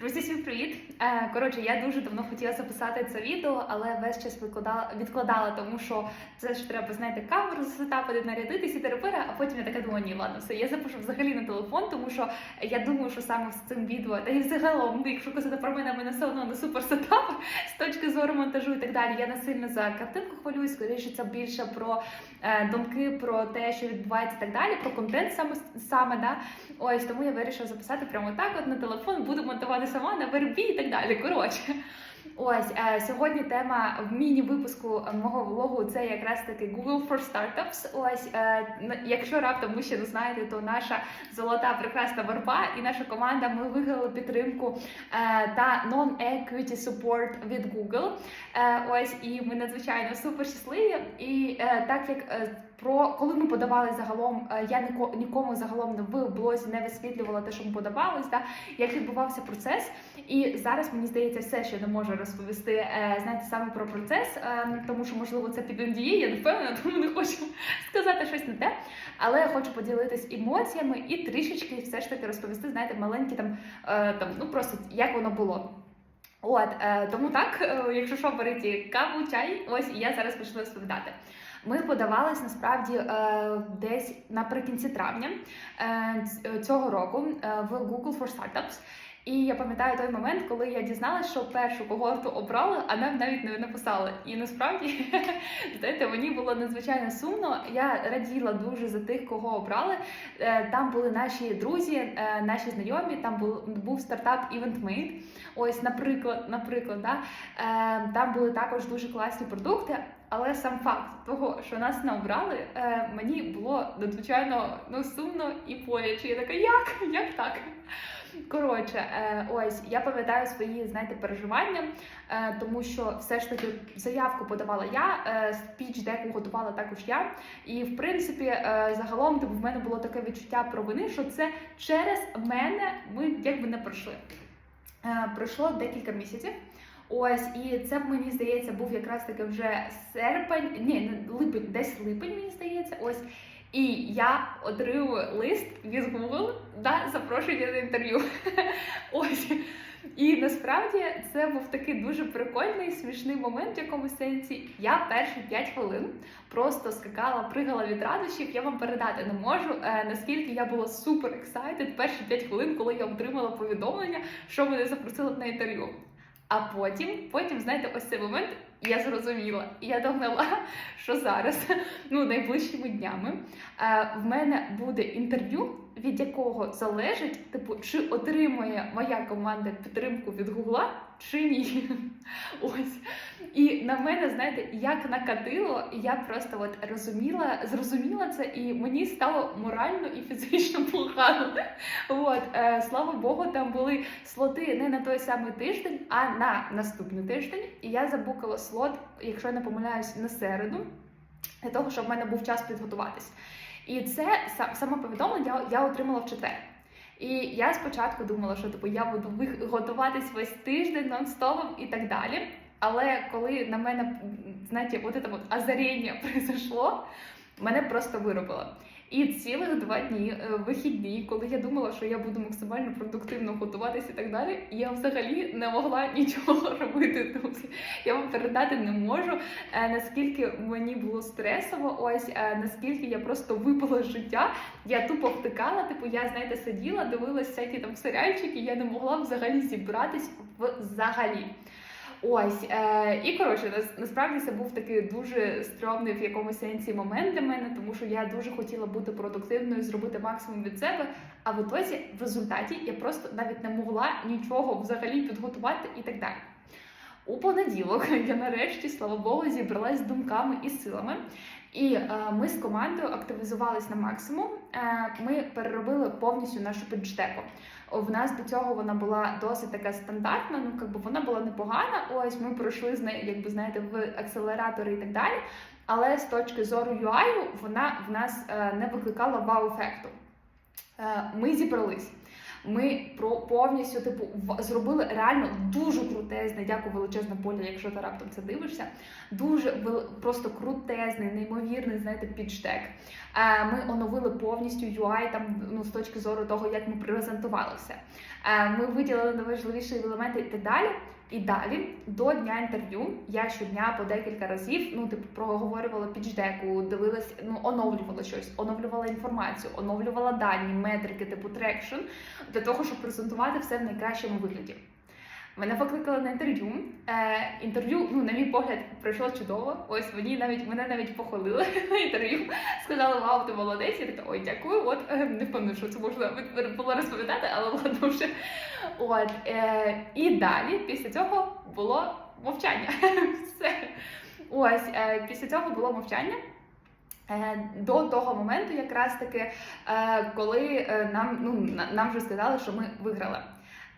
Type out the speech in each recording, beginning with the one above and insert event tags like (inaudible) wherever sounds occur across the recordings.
Друзі, всім привіт! Е, Коротше, я дуже давно хотіла записати це відео, але весь час відкладала, відкладала, тому що це ж треба, знаєте, камеру засетапити, нарядити всі терапери, а потім я така думаю, ні, ладно, все, я запишу взагалі на телефон, тому що я думаю, що саме з цим відео, та і взагалом, ну, якщо казати про мене, мене все одно не супер сетап з точки зору монтажу і так далі. Я не сильно за картинку хвилююсь, скоріше це більше про е, думки, про те, що відбувається і так далі, про контент саме саме, да. Ось тому я вирішила записати прямо так, от на телефон, буду монтувати сама на вербі і так далі. Коротше. Ось е, сьогодні тема в міні-випуску мого влогу це якраз таки Google for Startups. Ось е, якщо раптом ви ще не знаєте, то наша золота прекрасна верба і наша команда ми виграли підтримку е, та non-equity support від Google. Ось і ми надзвичайно супер щасливі. І так як про коли ми подавали загалом, е, я ніко- нікому загалом в блозі не висвітлювала те, що ми подавались, да, як відбувався процес. І зараз мені здається, все, я не можу розповісти, е, знаєте, саме про процес, е, тому що можливо це під NDA, я не впевнена, (laughs) тому не хочу сказати щось не те. Але я хочу поділитись емоціями і трішечки все ж таки розповісти, знаєте, маленькі там, там ну просто як воно було. От тому так, якщо що, беріть каву, чай, ось і я зараз почну розповідати. Ми подавались насправді е, десь наприкінці травня е, цього року е, в Google for Startups. І я пам'ятаю той момент, коли я дізналася, що першу когорту обрали, а нам навіть не написали. І насправді, (laughs) знаєте, мені було надзвичайно сумно. Я раділа дуже за тих, кого обрали. Е, Там були наші друзі, е, наші знайомі. Там був, був стартап EventMate. Ось, наприклад, наприклад, да? Е, там були також дуже класні продукти. Але сам факт того, що нас не обрали, е, мені було надзвичайно ну, сумно і боляче. Я така, як? Як так? Коротше, е, ось я пам'ятаю свої знаєте переживання, е, тому що все ж таки заявку подавала я, е, спіч деку готувала також я. І в принципі, е, загалом типу, в мене було таке відчуття провини, що це через мене ми якби не пройшли. Е, Пройшло декілька місяців. Ось, і це мені здається був якраз таки вже серпень, ні, липень, десь липень, мені здається. Ось. І я отримую лист від Google да, запрошення на інтерв'ю. (laughs) Ось. І насправді це був такий дуже прикольний, смішний момент в якомусь сенсі. Я перші 5 хвилин просто скакала, пригала від радощів. Я вам передати не можу. Е, наскільки я була супер ексайтед перші 5 хвилин, коли я отримала повідомлення, що мене запросили на інтерв'ю. А потім, потім, знаєте, ось цей момент я зрозуміла, і я догнала, що зараз, ну найближчими днями, е, в мене буде інтерв'ю, від якого залежить, типу, чи отримує моя команда підтримку від Гугла, чи ні. (laughs) Ось. І на мене, знаєте, як накатило, я просто от розуміла, зрозуміла це, і мені стало морально і фізично (laughs) погано. От, е, слава Богу, там були слоти не на той самий тиждень, а на наступний тиждень. І я забукала слот, якщо я не помиляюсь, на середу, для того, щоб в мене був час підготуватись. І це са- саме повідомлення я, я отримала в четвер. І я спочатку думала, що типу я буду готуватись весь тиждень нон-стопом і так далі. Але коли на мене, знаєте, от це от озаріння (laughs) произошло, мене просто виробило. І цілих два дні е, вихідні, коли я думала, що я буду максимально продуктивно готуватися і так далі, я взагалі не могла (laughs) нічого робити. Друзі. Я вам передати не можу, е, наскільки мені було стресово, ось е, наскільки я просто випала з життя. Я тупо втикала, типу, я знаєте, сиділа, дивилася всякі там серіальчики, я не могла взагалі зібратись взагалі. Ось е, і коротше, нас, насправді це був такий дуже стрьомний в якомусь сенсі момент для мене, тому що я дуже хотіла бути продуктивною, зробити максимум від себе. А в ітозі, в результаті, я просто навіть не могла нічого взагалі підготувати і так далі. У понеділок (laughs) я нарешті, слава Богу, зібралась з думками і силами. І е, ми з командою активізувались на максимум. Е, ми переробили повністю нашу піджтеку. В нас до цього вона була досить така стандартна, ну якби вона була непогана. Ось ми пройшли з нею, якби знаєте, в акселератори і так далі. Але з точки зору UI вона в нас е, не викликала вау-ефекту. Е, Ми зібрались. Ми про повністю типу зробили реально дуже крутезне. Дякую величезне Поля, якщо ти раптом це дивишся. Дуже просто крутезний, неймовірний, знаєте, підштек. Е, Ми оновили повністю UI там ну з точки зору того, як ми презентували все. Е, Ми виділили найважливіші елементи і так далі. І далі до дня інтерв'ю я щодня по декілька разів ну типу проговорювала підждеку, дивилась, ну оновлювала щось, оновлювала інформацію, оновлювала дані, метрики, типу трекшн, для того, щоб презентувати все в найкращому вигляді. Мене покликали на інтерв'ю. Е, інтерв'ю, ну на мій погляд, пройшло чудово. Ось мені навіть мене навіть похвалили (laughs) на інтерв'ю. Сказали, вау, ти молодець. Я така, ой, дякую. От е, не впевнена, що це можна було розповідати, але ладно вже. От е, і далі, після цього було мовчання. (laughs) Все. Ось е, після цього було мовчання. Е, До того моменту, якраз таки, е, коли е, нам ну нам вже сказали, що ми виграли.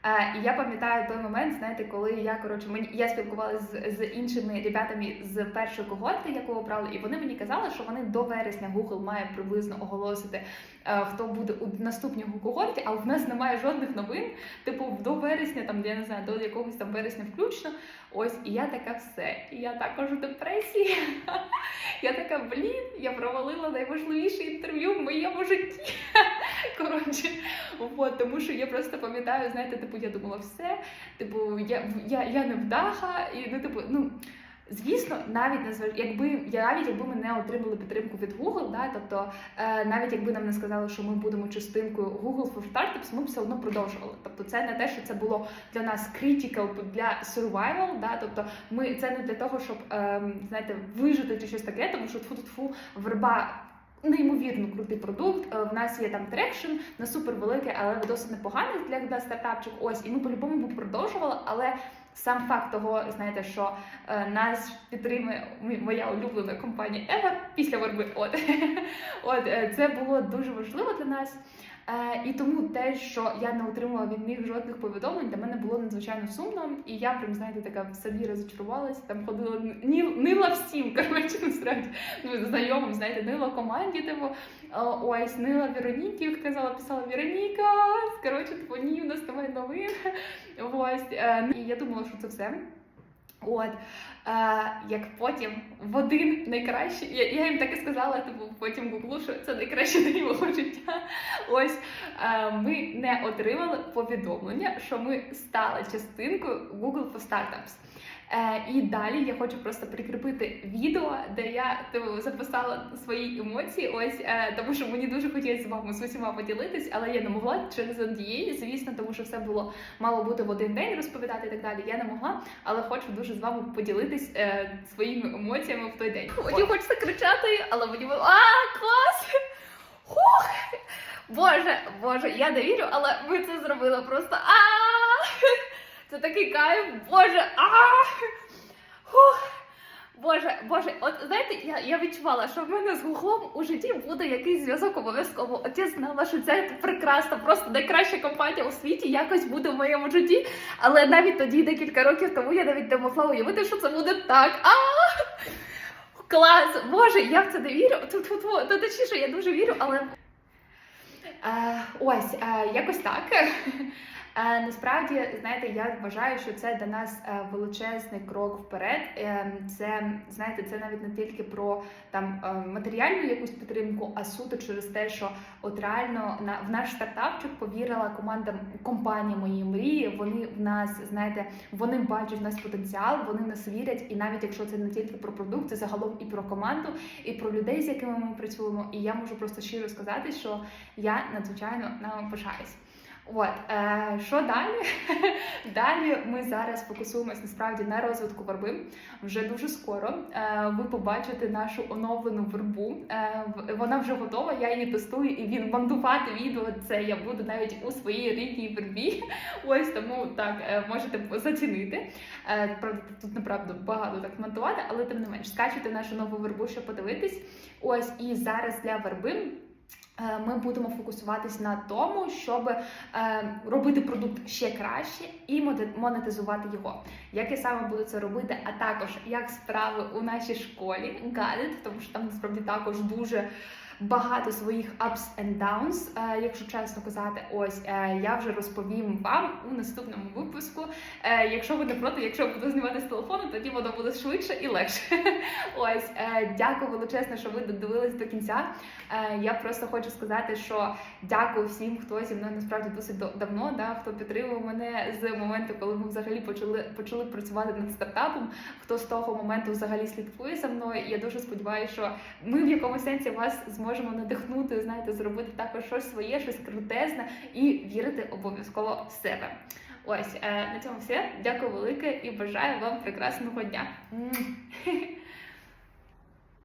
Е, І я пам'ятаю той момент, знаєте, коли я коротше мені я спілкувалася з, з іншими ребятами з першої когорти, яку обрали, і вони мені казали, що вони до вересня Google має приблизно оголосити, е, хто буде у наступній когорті, а в нас немає жодних новин. Типу, до вересня, там я не знаю, до якогось там вересня включно. Ось, і я така все. І я також у депресії. (laughs) Я така, блін, я провалила найважливіше інтерв'ю в моєму житті. От, тому що я просто пам'ятаю, знаєте, типу, я думала, все, типу, я, я, я не вдаха, і ну, типу, ну. Звісно, навіть незваж... якби я навіть якби ми не отримали підтримку від Google, да, тобто е, навіть якби нам не сказали, що ми будемо частинкою Google for Startups, ми б все одно продовжували. Тобто, це не те, що це було для нас critical для survival, да, тобто ми це не для того, щоб ем, знаєте, вижити чи щось таке, тому що тфу-тфу, верба. Неймовірно крутий продукт. Е, В нас є там трекшн, на супер великий, але досить непоганий для, для стартапчик. Ось, і ми по-любому б продовжували. Але сам факт того, знаєте, що е, нас підтримує моя улюблена компанія Ever після Ворби. От, (laughs) от е, це було дуже важливо для нас. Е, і тому те, що я не отримала від них жодних повідомлень, для мене було надзвичайно сумно. І я прям знаєте, така в собі розчарувалася. Там ходила ні, нила всім, (laughs) коротше, насправді ну, знайомим, знаєте, нила команді, типу, е, ось нила Вероніки, казала, писала Вероніка. Коротше, типу, ні, у нас немає новин. Ось е, і я думала, що це все. От е, як потім в один найкращий, я, я їм так і сказала, тому потім гуглу, що це найкраще день мого життя. Ось е, ми не отримали повідомлення, що ми стали частинкою Google for Startups. Е, і далі я хочу просто прикріпити відео, де я типу, записала свої емоції. Ось е, тому, що мені дуже хотілося з вами з усіма поділитись, але я не могла через NDA, звісно, тому що все було мало бути в один день розповідати і так далі. Я не могла, але хочу дуже з вами поділитись е, своїми емоціями в той день. Мені хочеться кричати, але мені було а клас! Хух! Боже, боже, я не вірю, але ми це зробили просто а Це такий кайф, боже, а! Боже, боже, от знаєте, я, я відчувала, що в мене з гуглом у житті буде якийсь зв'язок обов'язково. От я знала, що це прекрасна, просто найкраща компанія у світі якось буде в моєму житті. Але навіть тоді, декілька років тому, я навіть не могла уявити, що це буде так. А клас! Боже, я в це не вірю. Тут, точніше, я дуже вірю, але Е, ось е, якось так. Е, насправді, знаєте, я вважаю, що це для нас е, величезний крок вперед. Е, Це знаєте, це навіть не тільки про там матеріальну якусь підтримку, а суто через те, що от реально на в наш стартапчик повірила команда компанія моєї мрії. Вони в нас, знаєте, вони бачать в нас потенціал, вони нас вірять, і навіть якщо це не тільки про продукт, це загалом і про команду, і про людей, з якими ми працюємо. І я можу просто щиро сказати, що я надзвичайно нами пишаюсь. От е, що далі? (laughs) далі ми зараз фокусуємось насправді на розвитку верби. Вже дуже скоро е, ви побачите нашу оновлену вербу. Е, вона вже готова. Я її тестую, і він монтувати відео це я буду навіть у своїй рідній вербі. (laughs) Ось тому так е, можете зацінити. Е, правда, тут направду багато так монтувати, але тим не менш скачуйте нашу нову вербу, щоб подивитись. Ось і зараз для верби. Е, Ми будемо фокусуватись на тому, щоб е, робити продукт ще краще і монетизувати його. Як я саме буду це робити, а також як справи у нашій школі Guided, тому що там насправді також дуже багато своїх ups and downs, е, якщо чесно казати, ось е, я вже розповім вам у наступному випуску. Е, Якщо ви не проти, якщо буду знімати з телефону, тоді воно буде швидше і легше. (laughs) Ось дякую величезно, що ви додивились до кінця. Я просто хочу сказати, що дякую всім, хто зі мною насправді досить давно, да, хто підтримував мене з моменту, коли ми взагалі почали почали працювати над стартапом. Хто з того моменту взагалі слідкує за мною. Я дуже сподіваюся, що ми в якомусь сенсі вас зможемо надихнути, знаєте, зробити також щось своє, щось крутезне і вірити обов'язково в себе. Ось е, на цьому все. Дякую велике і бажаю вам прекрасного дня. (laughs)